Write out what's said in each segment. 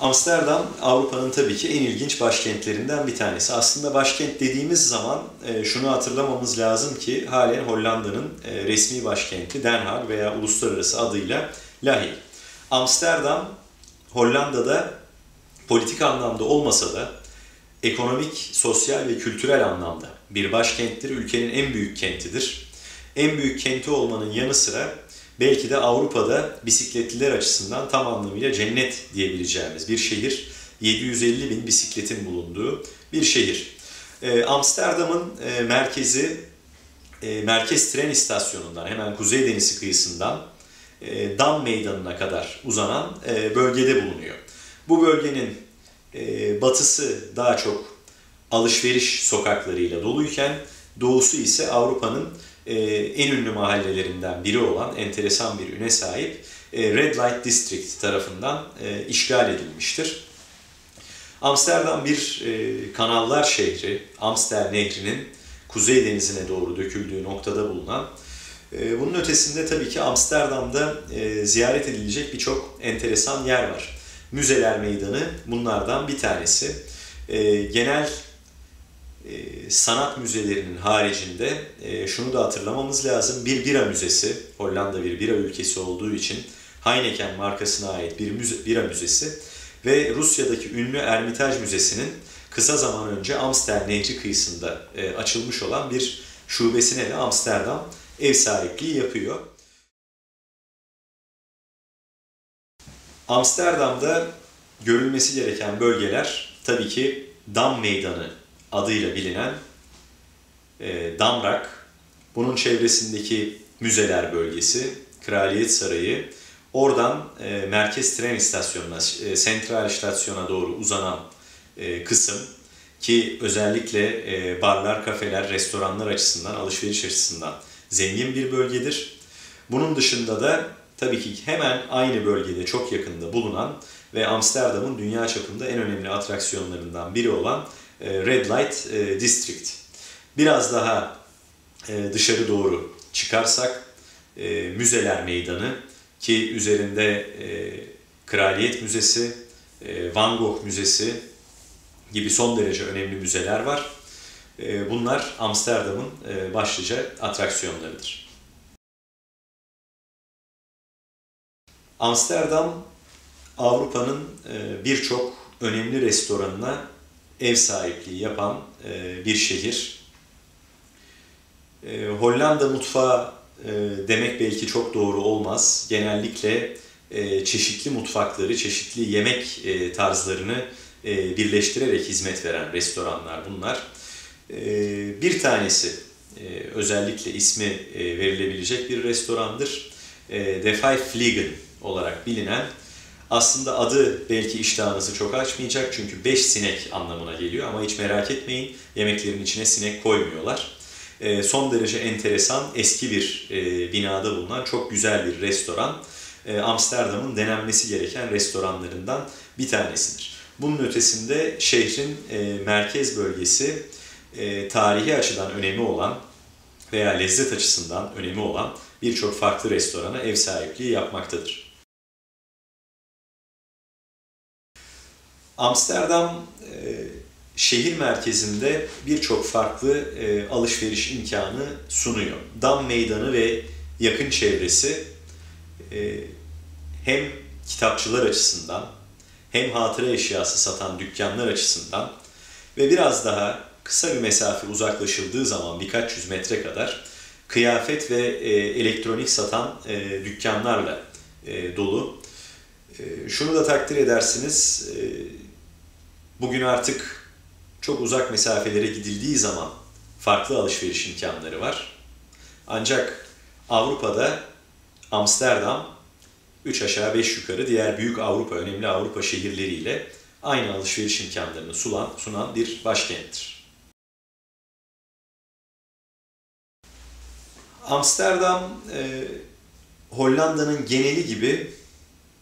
Amsterdam Avrupa'nın tabii ki en ilginç başkentlerinden bir tanesi. Aslında başkent dediğimiz zaman e, şunu hatırlamamız lazım ki halen Hollanda'nın e, resmi başkenti Den Haag veya uluslararası adıyla Lahey. Amsterdam Hollanda'da politik anlamda olmasa da ekonomik, sosyal ve kültürel anlamda bir başkenttir. Ülkenin en büyük kentidir. En büyük kenti olmanın yanı sıra belki de Avrupa'da bisikletliler açısından tam anlamıyla cennet diyebileceğimiz bir şehir. 750 bin bisikletin bulunduğu bir şehir. Ee, Amsterdam'ın e, merkezi, e, merkez tren istasyonundan hemen Kuzey Denizi kıyısından e, Dam Meydanı'na kadar uzanan bölgede bulunuyor. Bu bölgenin batısı daha çok alışveriş sokaklarıyla doluyken doğusu ise Avrupa'nın e, en ünlü mahallelerinden biri olan enteresan bir üne sahip e, Red Light District tarafından e, işgal edilmiştir. Amsterdam bir kanallar şehri, Amstel Nehri'nin Kuzey Denizi'ne doğru döküldüğü noktada bulunan bunun ötesinde tabii ki Amsterdam'da ziyaret edilecek birçok enteresan yer var. Müzeler Meydanı bunlardan bir tanesi. Genel e, sanat müzelerinin haricinde e, şunu da hatırlamamız lazım. Bir bira müzesi, Hollanda bir bira ülkesi olduğu için Heineken markasına ait bir müze, bira müzesi ve Rusya'daki ünlü Ermitaj Müzesi'nin kısa zaman önce Amstel Nehri kıyısında e, açılmış olan bir şubesine de Amsterdam ev sahipliği yapıyor. Amsterdam'da görülmesi gereken bölgeler tabii ki Dam Meydanı adıyla bilinen e, Damrak, bunun çevresindeki müzeler bölgesi, Kraliyet Sarayı, oradan e, merkez tren istasyonuna, e, sentral istasyona doğru uzanan e, kısım ki özellikle e, barlar, kafeler, restoranlar açısından, alışveriş açısından zengin bir bölgedir. Bunun dışında da tabii ki hemen aynı bölgede çok yakında bulunan ve Amsterdam'ın dünya çapında en önemli atraksiyonlarından biri olan Red Light e, District. Biraz daha e, dışarı doğru çıkarsak Müzeler Meydanı ki üzerinde Kraliyet Müzesi, Van Gogh Müzesi gibi son derece önemli müzeler var. Bunlar Amsterdam'ın başlıca atraksiyonlarıdır. Amsterdam Avrupa'nın birçok önemli restoranına ev sahipliği yapan e, bir şehir. E, Hollanda mutfağı e, demek belki çok doğru olmaz. Genellikle e, çeşitli mutfakları, çeşitli yemek e, tarzlarını e, birleştirerek hizmet veren restoranlar bunlar. E, bir tanesi e, özellikle ismi e, verilebilecek bir restorandır. E, The Five Fliegen olarak bilinen aslında adı belki iştahınızı çok açmayacak çünkü 5 sinek anlamına geliyor ama hiç merak etmeyin yemeklerin içine sinek koymuyorlar. E, son derece enteresan eski bir e, binada bulunan çok güzel bir restoran. E, Amsterdam'ın denenmesi gereken restoranlarından bir tanesidir. Bunun ötesinde şehrin e, merkez bölgesi e, tarihi açıdan önemi olan veya lezzet açısından önemi olan birçok farklı restorana ev sahipliği yapmaktadır. Amsterdam e, şehir merkezinde birçok farklı e, alışveriş imkanı sunuyor. Dam Meydanı ve yakın çevresi e, hem kitapçılar açısından hem hatıra eşyası satan dükkanlar açısından ve biraz daha kısa bir mesafe uzaklaşıldığı zaman birkaç yüz metre kadar kıyafet ve elektronik satan dükkanlarla dolu. şunu da takdir edersiniz, Bugün artık çok uzak mesafelere gidildiği zaman farklı alışveriş imkanları var. Ancak Avrupa'da Amsterdam 3 aşağı 5 yukarı diğer büyük Avrupa, önemli Avrupa şehirleriyle aynı alışveriş imkanlarını sunan, sunan bir başkenttir. Amsterdam, e, Hollanda'nın geneli gibi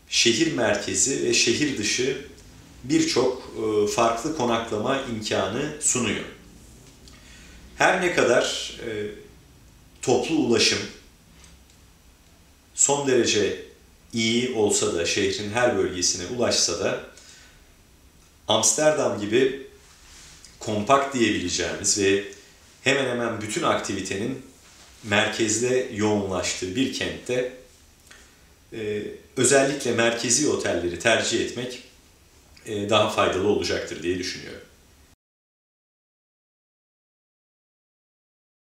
şehir merkezi ve şehir dışı birçok e, farklı konaklama imkanı sunuyor. Her ne kadar e, toplu ulaşım son derece iyi olsa da şehrin her bölgesine ulaşsa da Amsterdam gibi kompakt diyebileceğimiz ve hemen hemen bütün aktivitenin merkezde yoğunlaştığı bir kentte e, özellikle merkezi otelleri tercih etmek daha faydalı olacaktır diye düşünüyorum.